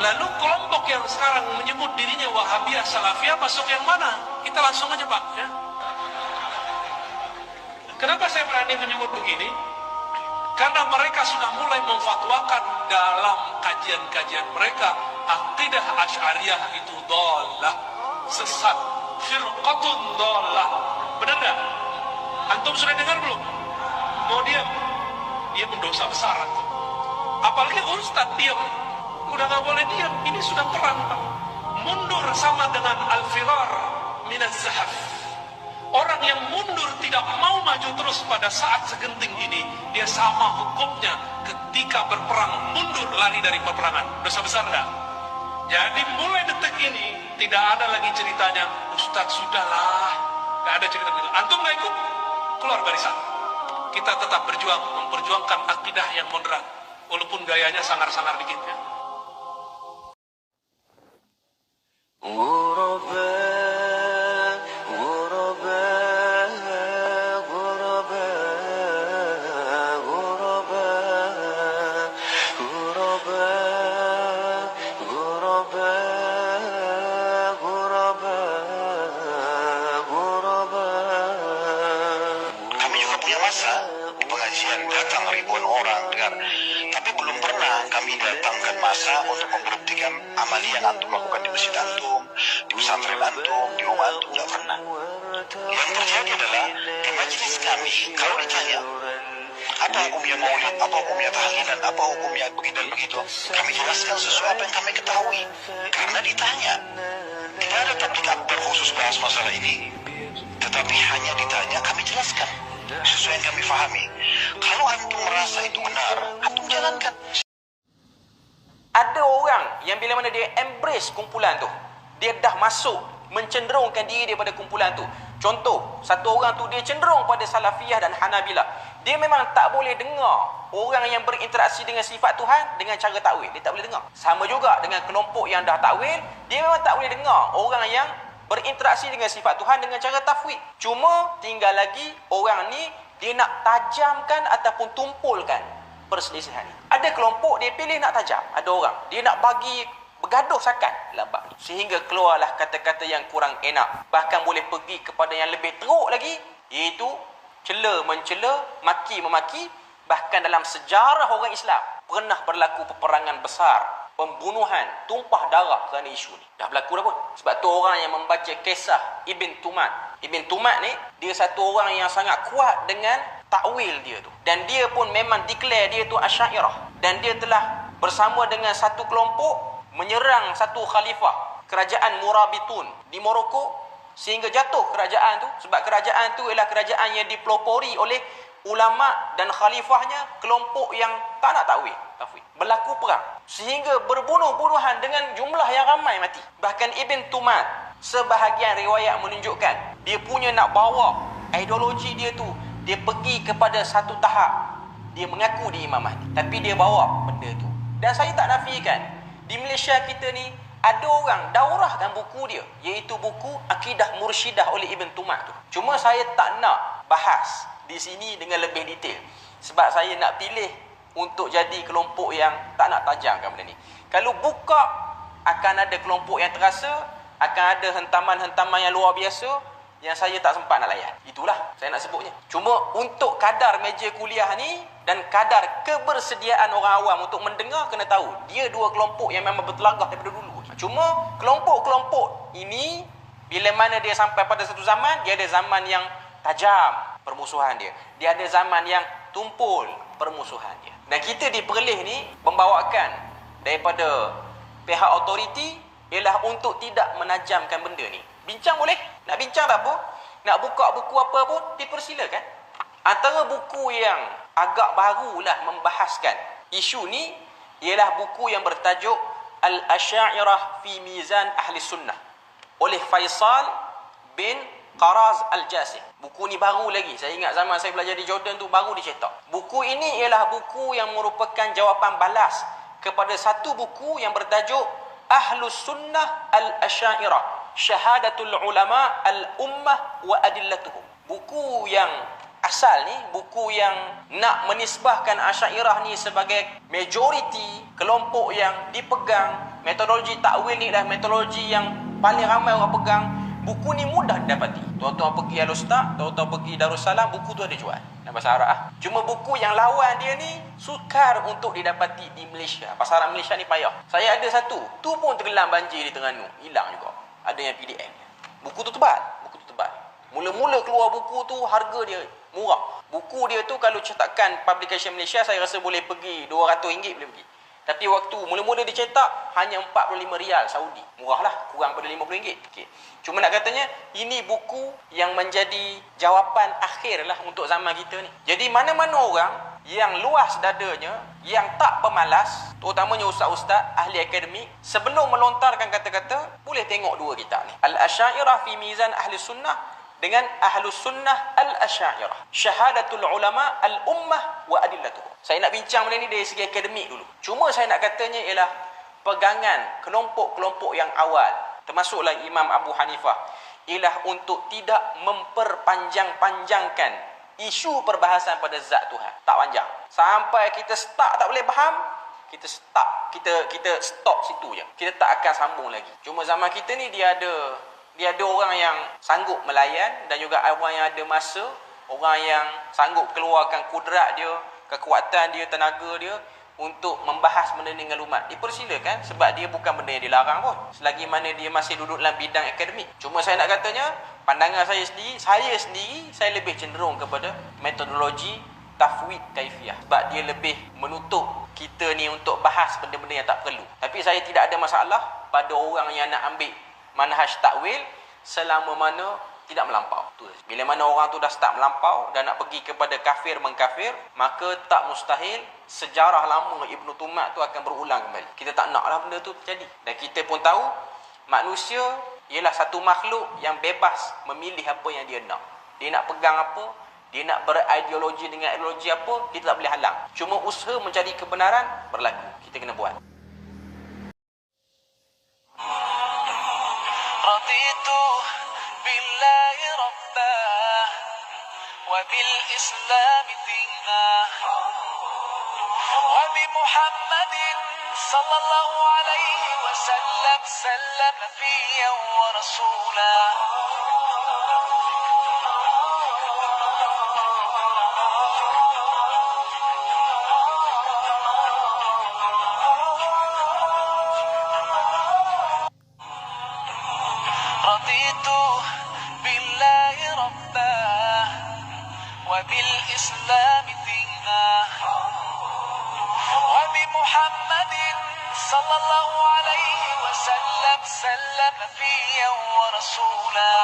Lalu kelompok yang sekarang menyebut dirinya Wahabiyah Salafiyah masuk yang mana? Kita langsung aja Pak. Ya. Kenapa saya berani menyebut begini? Karena mereka sudah mulai memfatwakan dalam kajian-kajian mereka akidah Asy'ariyah itu dolah, sesat, firqatun dolah. Benar tak? Antum sudah dengar belum? Mau diam? Dia mendosa besar antum. Apalagi Ustaz diam. Udah nggak boleh diam. Ini sudah perang. Pak. Mundur sama dengan al-firar minaz zahaf. Orang yang mundur tidak mau maju terus pada saat segenting ini, dia sama hukumnya ketika berperang mundur lari dari peperangan. Dosa besar enggak? Jadi mulai detik ini tidak ada lagi ceritanya Ustaz sudahlah, nggak ada cerita begitu. Antum nggak ikut keluar barisan. Kita tetap berjuang memperjuangkan akidah yang moderat, walaupun gayanya sangar-sangar dikit ya. Masa untuk membuktikan amali yang antum lakukan di masjid antum, di pesantren antum, di rumah antum tidak pernah. Yang terjadi adalah di majelis kami kalau ditanya apa hukumnya maulid, apa hukumnya tahlilan, apa hukumnya begitu dan begitu, kami jelaskan sesuai apa yang kami ketahui. Karena ditanya, tidak ada tablik akbar khusus bahas masalah ini, tetapi hanya ditanya kami jelaskan sesuai yang kami fahami. Kalau antum merasa itu benar, antum jalankan. Yang bila mana dia embrace kumpulan tu, dia dah masuk mencenderungkan diri dia pada kumpulan tu. Contoh, satu orang tu dia cenderung pada Salafiyah dan Hanabilah. Dia memang tak boleh dengar orang yang berinteraksi dengan sifat Tuhan dengan cara takwil. Dia tak boleh dengar. Sama juga dengan kelompok yang dah takwil, dia memang tak boleh dengar orang yang berinteraksi dengan sifat Tuhan dengan cara tafwid. Cuma tinggal lagi orang ni dia nak tajamkan ataupun tumpulkan perselisihan ni. Ada kelompok dia pilih nak tajam. Ada orang dia nak bagi bergaduh sakan dalam bab ni. Sehingga keluarlah kata-kata yang kurang enak. Bahkan boleh pergi kepada yang lebih teruk lagi iaitu cela mencela, maki memaki bahkan dalam sejarah orang Islam pernah berlaku peperangan besar pembunuhan, tumpah darah kerana isu ni. Dah berlaku dah pun. Sebab tu orang yang membaca kisah Ibn Tumat. Ibn Tumat ni, dia satu orang yang sangat kuat dengan takwil dia tu. Dan dia pun memang declare dia tu asyairah. Dan dia telah bersama dengan satu kelompok menyerang satu khalifah kerajaan Murabitun di Morocco sehingga jatuh kerajaan tu sebab kerajaan tu ialah kerajaan yang dipelopori oleh ulama dan khalifahnya kelompok yang tak nak takwil tafwid berlaku perang sehingga berbunuh-bunuhan dengan jumlah yang ramai mati bahkan Ibn Tumat sebahagian riwayat menunjukkan dia punya nak bawa ideologi dia tu dia pergi kepada satu tahap. Dia mengaku dia Imam Mahdi tapi dia bawa benda tu. Dan saya tak nafikan di Malaysia kita ni ada orang daurahkan buku dia iaitu buku Akidah Mursyidah oleh Ibn Tumat tu. Cuma saya tak nak bahas di sini dengan lebih detail sebab saya nak pilih untuk jadi kelompok yang tak nak tajamkan benda ni. Kalau buka akan ada kelompok yang terasa akan ada hentaman-hentaman yang luar biasa yang saya tak sempat nak layan itulah saya nak sebutnya cuma untuk kadar meja kuliah ni dan kadar kebersediaan orang awam untuk mendengar kena tahu dia dua kelompok yang memang bertelagah daripada dulu cuma kelompok-kelompok ini bila mana dia sampai pada satu zaman dia ada zaman yang tajam permusuhan dia. Dia ada zaman yang tumpul permusuhan dia. Dan kita di Perlis ni membawakan daripada pihak autoriti ialah untuk tidak menajamkan benda ni. Bincang boleh? Nak bincang tak apa? Nak buka buku apa pun dipersilakan. Antara buku yang agak barulah membahaskan isu ni ialah buku yang bertajuk Al-Asy'ariyah fi Mizan Ahli Sunnah oleh Faisal bin Qaraz Al-Jasim. Buku ni baru lagi. Saya ingat zaman saya belajar di Jordan tu baru dicetak. Buku ini ialah buku yang merupakan jawapan balas kepada satu buku yang bertajuk Ahlus Sunnah Al-Asyairah. Syahadatul Ulama Al-Ummah wa Adillatuhum. Buku yang asal ni, buku yang nak menisbahkan Asyairah ni sebagai majoriti kelompok yang dipegang metodologi takwil ni adalah metodologi yang paling ramai orang pegang buku ni mudah didapati. Tuan-tuan pergi Al-Ustaz tuan-tuan pergi Darussalam buku tu ada jual. Dalam bahasa Arab ah. cuma buku yang lawan dia ni sukar untuk didapati di Malaysia. Pasaran Malaysia ni payah. Saya ada satu tu pun tenggelam banjir di Terengganu. Hilang juga ada yang PDF buku tu tebal buku tu tebal mula-mula keluar buku tu harga dia murah buku dia tu kalau cetakan publication Malaysia saya rasa boleh pergi RM200 boleh pergi tapi waktu mula-mula dicetak hanya 45 rial Saudi. Murah lah, kurang pada 50 ringgit. Okay. Cuma nak katanya ini buku yang menjadi jawapan akhir lah untuk zaman kita ni. Jadi mana-mana orang yang luas dadanya, yang tak pemalas, terutamanya ustaz-ustaz, ahli akademik, sebelum melontarkan boleh tengok dua kitab ni. Al-Asyairah fi Mizan Ahli Sunnah dengan Ahlus Sunnah Al-Asyairah. Syahadatul Ulama Al-Ummah wa Adillatuh. Saya nak bincang benda ni dari segi akademik dulu. Cuma saya nak katanya ialah pegangan kelompok-kelompok yang awal, termasuklah Imam Abu Hanifah, ialah untuk tidak memperpanjang-panjangkan isu perbahasan pada zat Tuhan. Tak panjang. Sampai kita start tak boleh faham, kita stop kita kita stop situ je. Kita tak akan sambung lagi. Cuma zaman kita ni dia ada dia ada orang yang sanggup melayan dan juga orang yang ada masa. Orang yang sanggup keluarkan kudrat dia kekuatan dia tenaga dia untuk membahas benda ni dengan umat dipersilakan sebab dia bukan benda yang dilarang pun. Selagi mana dia masih duduk dalam bidang akademik. Cuma saya nak katanya pandangan saya sendiri saya sendiri saya lebih cenderung kepada metodologi tafwid kaifiyah. Sebab dia lebih menutup kita ni untuk bahas benda-benda yang tak perlu. Tapi saya tidak ada masalah pada orang yang nak ambil manhaj takwil selama mana tidak melampau. Tu bila mana orang tu dah start melampau dan nak pergi kepada kafir mengkafir maka tak mustahil sejarah lama Ibnu Tumat tu akan berulang kembali. Kita tak naklah benda tu terjadi. Dan kita pun tahu manusia ialah satu makhluk yang bebas memilih apa yang dia nak. Dia nak pegang apa dia nak berideologi dengan ideologi apa, kita tak boleh halang. Cuma usaha mencari kebenaran berlaku. Kita kena buat. Raditu billahi rabba wa bil islam dinna wa bi muhammadin sallallahu alaihi wasallam sallam fiyya wa rasulah وبالإسلام دينا. وبمحمد صلى الله عليه وسلم سلم نبيا ورسولا.